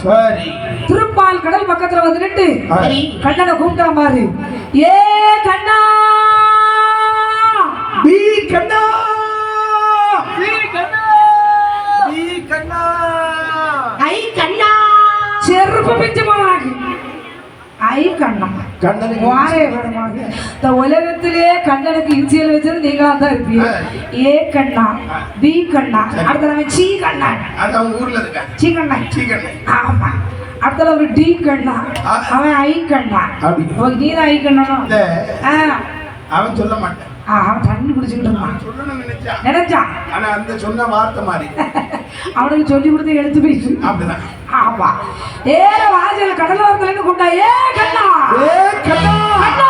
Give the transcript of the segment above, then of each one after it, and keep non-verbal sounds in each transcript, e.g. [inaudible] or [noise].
சரி திருப்பால் கடல் பக்கத்துல வந்து சரி. கண்ணனை கூப்பிட்டா பாரு ஏ கண்ணா இந்த உலகத்திலே கண்ணனுக்கு இன்சியல் வச்சது நீங்க தான் இருப்பீங்க ஏ கண்ணா பி கண்ணா அடுத்த நம்ம சீ கண்ணா அவங்க ஊர்ல இருக்கா? சீ கண்ணா சீ கண்ணா ஆமா. அடுத்தல ஒரு டி கண்ணா. அவன் ஐ கண்ணா. உனக்கு நீ தான் ஐ கண்ணனும் அவன் சொல்ல மாட்டான். அவன் தண்ணி குடிச்சுக்கிட்டு இருந்தான். நினைச்சான். ஆனா அந்த சொன்ன வார்த்தை மாதிரி. [laughs] அவனுக்கு சொல்லி கொடுத்து எடுத்து போயிட்டு அப்படிதான். ஆமா. ஏற வாசல கடலோரத்துல இருந்து கூப்பிட்டா ஏ கண்ணா! ஏ கண்ணா! கண்ணா!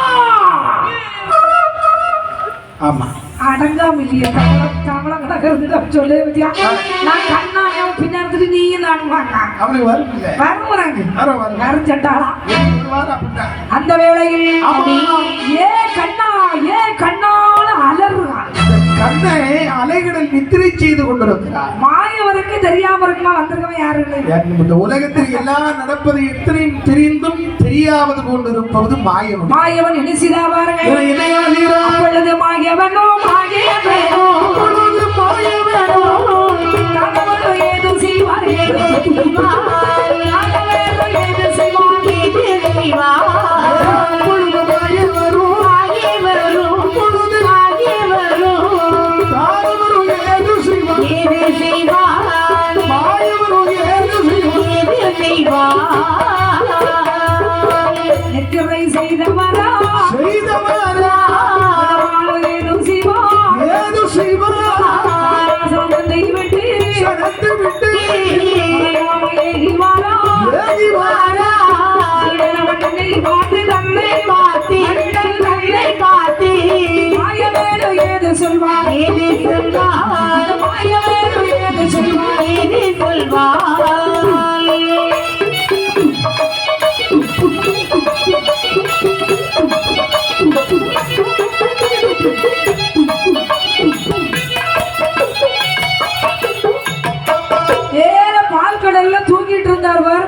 ஆமா. அடங்காம இல்லையே கமலம் கிடக்கிறது சொல்லு பத்தியா? நான் கண்ணா அவன் பின்னாடி நீ நான் அவனுக்கு வரும் வரும் வரும் அந்த வேளையில். ஏ கண்ணா! ஏ கண்ணான்னு அலறுறான் கண்ணை அலைகளில் நித்திரை செய்து கொண்டிருக்கிறார். மாயவருக்கு தெரியாம இருக்குமா வந்திருக்கவன் யாருன்னு? இந்த உலகத்தில் எல்லாம் நடப்பது எத்தனையும் தெரிந்தும் தெரியாவது கொண்டிருப்பது மாயவன். இனிசிதா பாருங்க. இணையாதீரா அப்பொழுது மாயவனோ மாயவனோ. கணவனோ ஏதோ செய்வார் ஏதோ செய்வார். ஏதோ செய்வார்.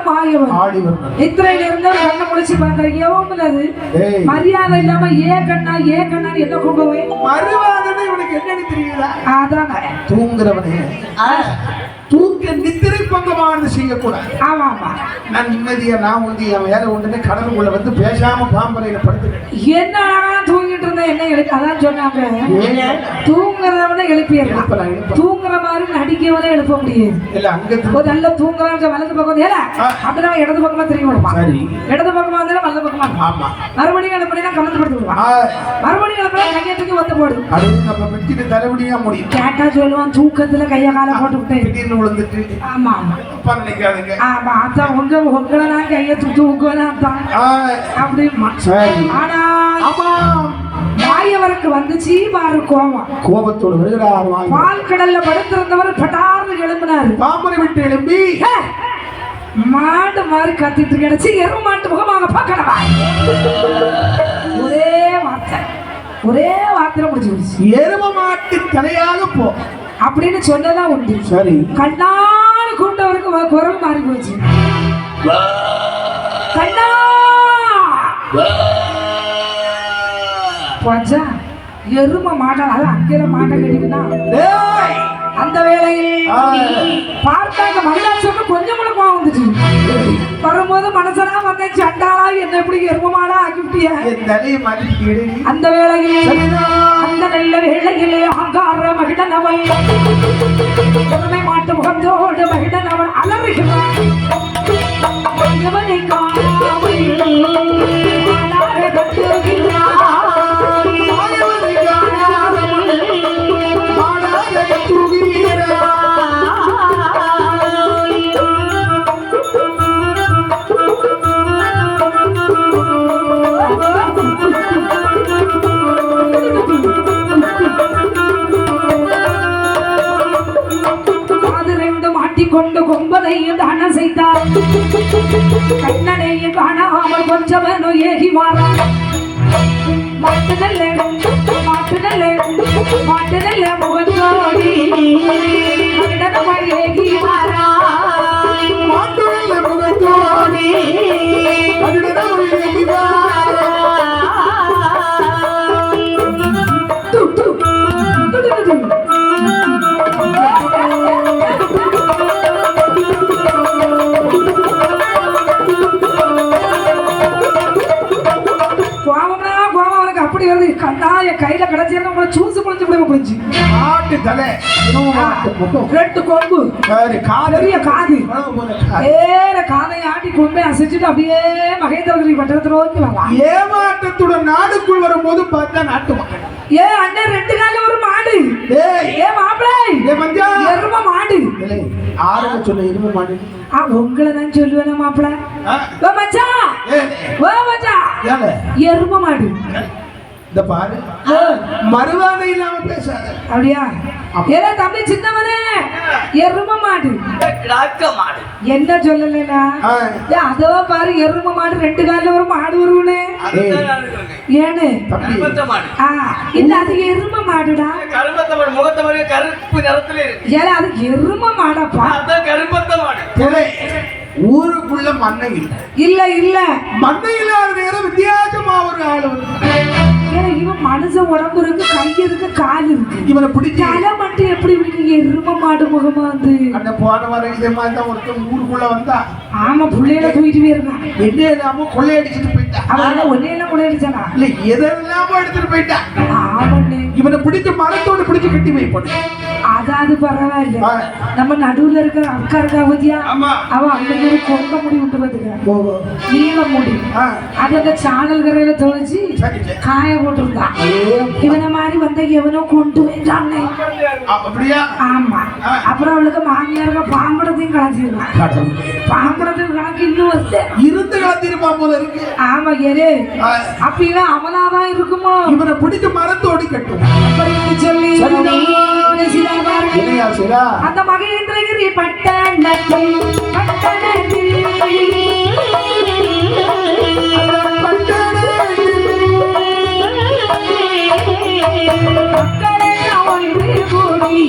வரும் நித்திரையில இருந்தவர் கண்ணை முடிச்சு அது? ஏய் மரியாதை இல்லாம ஏ கண்ணா ஏ கண்ணான்னு என்ன கூப்பிடுவேன்? மறுவாதனை இவனுக்கு என்னன்னு தெரியுதா அதானே. தூங்குறவனே. தூக்க நித்திரை பங்கமானது செய்யக்கூடாது. ஆமா ஆமா நான் நிம்மதியா நான் உண்டு என் வேலை உண்டுன்னு கடலுக்குள்ள வந்து பேசாம பாம்பரையில படுத்துக்கிட்டேன். என்ன தூங்கிட்டு இருந்தா என்ன எழுப்பி? அதான் சொன்னாங்க. தூங்குறவன எழுப்பிடலாம். தூங்குற மாதிரி நடிக்கவனே எழுப்ப முடியாது. இல்ல அங்க நல்ல தூங்குறாங்க வலது பக்கம் வந்து ஏல. அப்படி நம்ம இடது பக்கமா திரும்பி விடுவான். இடது பக்கமா இருந்தாலும் வலது பக்கமா. ஆமா. மறுபடியும் எழுப்பினா கலந்து படுத்து விடுவான். ஆ, மறுபடியும் எழுப்பினா கையை தூக்கி ஒத்த போடு அடுத்து நம்ம வெட்டிட்டு தலைவலியா முடியும் கேட்டா சொல்லுவான் தூக்கத்துல கைய காலை போட்டு விட்டேன் விழுந்துட்டு ஆமா ஆமா. தப்பா நினைக்காதுங்க ஆமா அதான் உங்க உங்களை கையை தூக்கி தூக்குவேன் தான் ஆ, அப்படிமா சரி. ஆனா ஆமா. மாயவருக்கு வந்துச்சு பாரு கோவம். கோபத்தோடு வருகிறார் பால் கடல்ல படுத்திருந்தவர் பட்டார்னு எழும்பினாரு. பாம்பரை விட்டு எழும்பி. மாடு மாதிரி கத்திட்டு கிடைச்சு எரும மாட்டு முகமாக பார்க்கணுமா. ஒரே வார்த்தை. ஒரே வார்த்தையில முடிச்சு எரும மாட்டு தலையாக போ. அப்படின்னு சொன்னதான் உண்டு. சரி. கண்ணாடு கூண்டவருக்கு வ- குரல் மாறி போச்சு. கண்ணா! போச்சா? எரும மாட்டால் அது அங்கேயில மாட்டை கட்டிக்கினா பார்த்தாங்க மகிழாசுக்கு கொஞ்சம் கூட கோவம் வந்துச்சு. வரும்போது மனசனா வந்தேன் சண்டாளா என்ன எப்படி எருமமாடா ஆக்கிவிட்டிய. அந்த வேளையில். அந்த நல்ல வேளையிலே அங்கார மகிழனவன் மாட்டு முகத்தோடு மகிழனவன் அலறுகிறான் இவனை காணாமல் ಕೊಂಡು ಕೊಂಬದೆಯು ದಾನ ಸಹಿತ ಕಣ್ಣನೆಯು ಕಾಣ ಅವರ ಕೊಂಚವನು ಏಹಿವಾರ ಮಾತಿನಲ್ಲೇ ಮಾತಿನಲ್ಲೇ ಮಾತಿನಲ್ಲೇ ಮುಗದೋಡಿ தலை. ரெண்டு கொம்பு. பெரிய காது. ஏற காதை ஆட்டி கொம்பை அசைச்சிட்டு அப்படியே மகேந்திரகிரி பட்டணத்தை நோக்கி வரலாம். ஏமாற்றத்துடன் நாடுக்குள் வரும்போது பார்த்தா நாட்டு மக்கள். ஏ அண்ணன் ரெண்டு கால ஒரு மாடு. ஏ ஏ மஞ்சா. எரும மாடு. ஆரம்ப சொன்ன இரும்பு மாடு? உங்களை தான் சொல்லுவேன் மாப்பிளை. ஆ, ஓ மச்சான் ஏய், ஓ மச்சான் ஏலே, எரும மாடு. இந்த பாரு. மறுவாதை இல்லாம பேசாத. அப்படியா? ஏதோ தம்பி சின்னவனே. எரும மாடு. என்ன சொல்லலைனா? ஆ, ஏ, அதோ பாரு எரும மாடு ரெண்டு கால்ல ஒரு மாடு வருவனே ஏனு? இல்ல அது எரும மாடுடா. முகத்தை மாதிரி கருப்பு நிறத்துல இருக்கு. ஏல அது எரும மாடப்பா. கருப்பத்த மாடு. ஊருக்குள்ள மண்ணை இல்லை. இல்ல இல்ல. மண்ணை இல்லாத நேரம் வித்தியாசமா ஒரு ஆள் வந்து இவன் மனுஷன் உடம்பு இருக்கு கை இருக்கு கால் இருக்கு. இவனை பிடிச்சி தலை மட்டும் எப்படி இருக்கு? எரும மாடு முகமா வந்து அந்த போன வர இதே மாதிரி தான் ஒருத்தன் ஊருக்குள்ள வந்தா. ஆமா புள்ளையில தூக்கிட்டு போயிருக்கான் என்ன இல்லாம கொள்ளையடிச்சிட்டு போயிட்டான் அவன் ஒன்னேலாம் கொள்ளையடிச்சானா? இல்ல எதெல்லாமோ எடுத்துட்டு போயிட்டான் ஆமாண்ணே. இவனை பிடிச்சு மரத்தோடு பிடிச்சு கட்டி வைப்போம் அதாவது பரவாயில்ல. நம்ம நடுவுல இருக்கிற அக்கா இருக்கா பத்தியா அவ அந்த ஒரு கொண்ட முடி விட்டு பாத்துக்க. நீல முடி. அது அந்த சாணல் கரையில சரி. காய போட்டிருந்தான் இவனை மாதிரி வந்த எவனோ கொண்டு அப்படியா? ஆமா. அப்புறம் அவளுக்கு மாமியாருக்க பாம்படத்தையும் கலச்சிருந்தான் கடவுளே. பாம்படத்துக்கு கணக்கு இன்னும் வருது. இருந்து கலத்திருப்பான் போல இருக்கு. ஆமா ஏரு ஆ, அப்ப இவன் அவனாதான் இருக்குமோ? இவனை பிடிச்சு மரத்தோடு கட்டும். அப்படின்னு சொல்லி அந்த மகேந்திரகிரி பட்டணத்தில் பட்டணத்தில் கூடி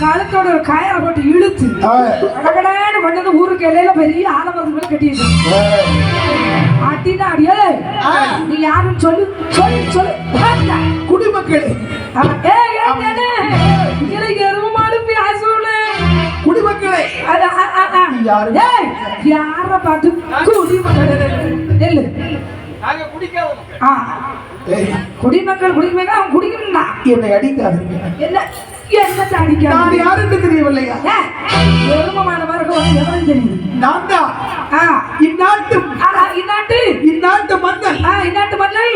கழுத்தோட ஒரு கயரை போட்டு இழுத்து கடகடன்னு கொண்டு வந்து ஊருக்கு இலையில பெரிய ஆலமரத்து மேல கட்டி வச்சிருக்கு ஆ. அட்டினா அடியே நீ யாருன்னு சொல்லு சொல்லு சொல்லு. பாத்தா. குடிமக்களே. குடிமக்களே. யார? பார்த்து? குடிமக்கள். குடிமக்கள் குடிமக்கள் அவன் குடிக்கணும்னா என்னை அடிக்காதீங்க. என்ன? என்னத்தை நான் அடிக்காது யாருன்னு தெரியவில்லையா? ஏய், எருமை மாடு மாதிரி உனக்கு எவனும் தெரியுது. நான் தான். இந்நாட்டு ஆ, இன்னாட்டு இந்நாட்டு மன்னன். ஆ, இன்னாட்டு மண்ணை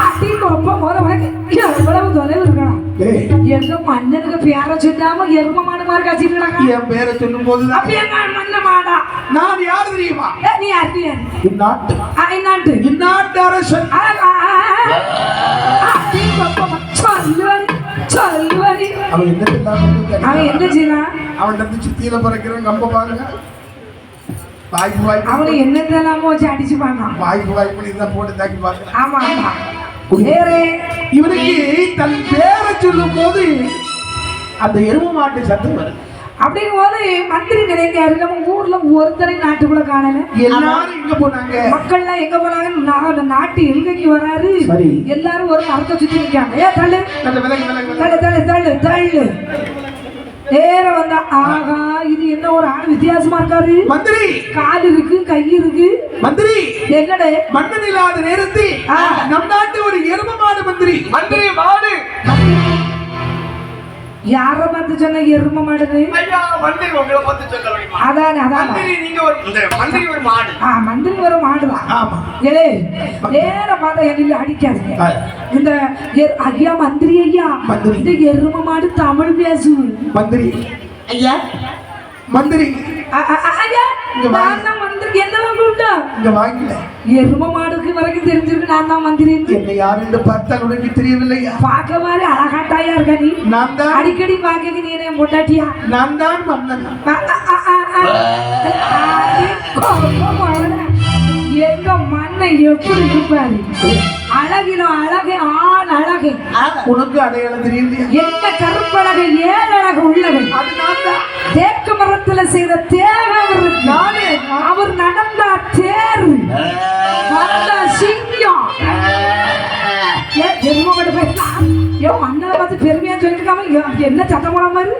ஆட்டி கொப்ப போற உனக்கு. எவ்வளவு தொலைவு இருக்கணும். எங்க மன்னனுக்கு பேர சொல்லாம எரும மாடு மாதிரி காய்ச்சிட்டு என் பேரை சொல்லும் போதுதான் நான் யார் தெரியுமா? நீ யார்? இந்நாட்டு. ஆ, இன்னாட்டு இந்நாட்டு அரசன். அவன் என்ன அவன் என்ன செய்யறான் அவன் வந்து சித்தியில பிறக்கிறவன் கம்ப பாருங்க. வாய்ப்பு வாய்ப்பு. அவனை என்னென்னலாமோ வச்சு அடிச்சு பாங்க வாய்ப்பு வாய்ப்பு இதான் போட்டு தாக்கி பார்க்கலாம் ஆமா ஆமா. இவனுக்கு தன் பேரை சொல்லும் போது அந்த எருமை மாட்டு சத்தம் வருது. அப்படிங்கும் போது மந்திரி நினைக்காரு நம்ம ஊர்ல ஒருத்தரை நாட்டுக்குள்ள காணல. எல்லாரும் இங்க போனாங்க? மக்கள்லாம் எங்க போனாங்க? நாட்டு எல்கைக்கு வராரு. எல்லாரும் ஒரு மரத்தை சுத்தி நிக்காங்க ஏ தள்ளு. தள்ளு தள்ளு தள்ளு தள்ளு நேர வந்தா ஆகா இது என்ன ஒரு ஆள் வித்தியாசமா இருக்காரு? மந்திரி! கால் இருக்கு கை இருக்கு. மந்திரி! என்னடே மன்னன் இல்லாத நேரத்தில். நம் நாட்டு ஒரு எரும மாடு மந்திரி. மந்திரி மாடு! யார பார்த்து சொன்ன எரும மாடுது? ஐயா மந்திரி உங்களை பார்த்து சொல்ல அதானே அதானே. மந்திரி நீங்க ஒரு இந்த மந்திரி ஒரு மாடு. ஆ மந்திரி வரும் மாடுதான். ஆமா. ஏலே நேர பார்த்தா என்னில் அடிக்காதீங்க. இந்த ஐயா மந்திரி ஐயா. இந்த எரும மாடு தமிழ் பேசு. மந்திரி. ஐயா. மந்திரி. ஐயா. நான் தான் என்னதான் கூப்பிட்டா இங்க வாங்கல எரும மாடுக்கு வரைக்கும் தெரிஞ்சிருக்கு நான் தான் மந்திரி என்னை யார் என்று பார்த்தால் உனக்கு தெரியவில்லையா பார்க்க மாதிரி அழகாட்டாயா இருக்க நீ? நான் தான். அடிக்கடி பார்க்க நீ என்ன பொண்டாட்டியா? நான் தான் கோபமான. எங்க மண்ணை எப்படி இருப்பாரு அழகிலும் அழகு ஆண் அழகு. உனக்கு அடையாளம் தெரியலையா என்ன கருப்பழகு ஏழு அழகு உள்ளவன் தேக்கு மரத்துல செய்த தேவர் நானே அவர் நடந்தா தேர். வந்த சிங்கம். மாடு பேசலாம் ஏ அண்ணனை பார்த்து பெருமையா சொல்லிருக்காம என்ன சத்தம் போட மாதிரி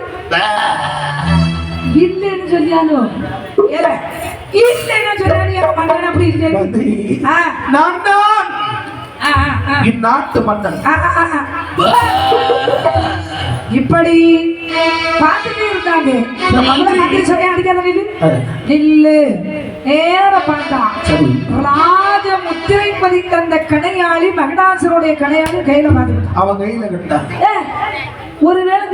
இல்லைன்னு சொல்லியானோ? ஏல இல்லைன்னு சொல்லியானு? என் மன்னன் அப்படி இல்லை நான் தான். இந்நாட்டு மன்னன். இப்படி பார்த்துட்டே இருந்தாங்க மந்திரி சொல்லி அடிக்காத நில்லு நில்லு. நேர பார்த்தா. ராஜ முத்திரை பதித்த அந்த கடையாளி மகடாசருடைய கடையாளி கையில பார்த்துக்கிட்டான் அவன் கையில கட்டா ஏ, ஒருவேளை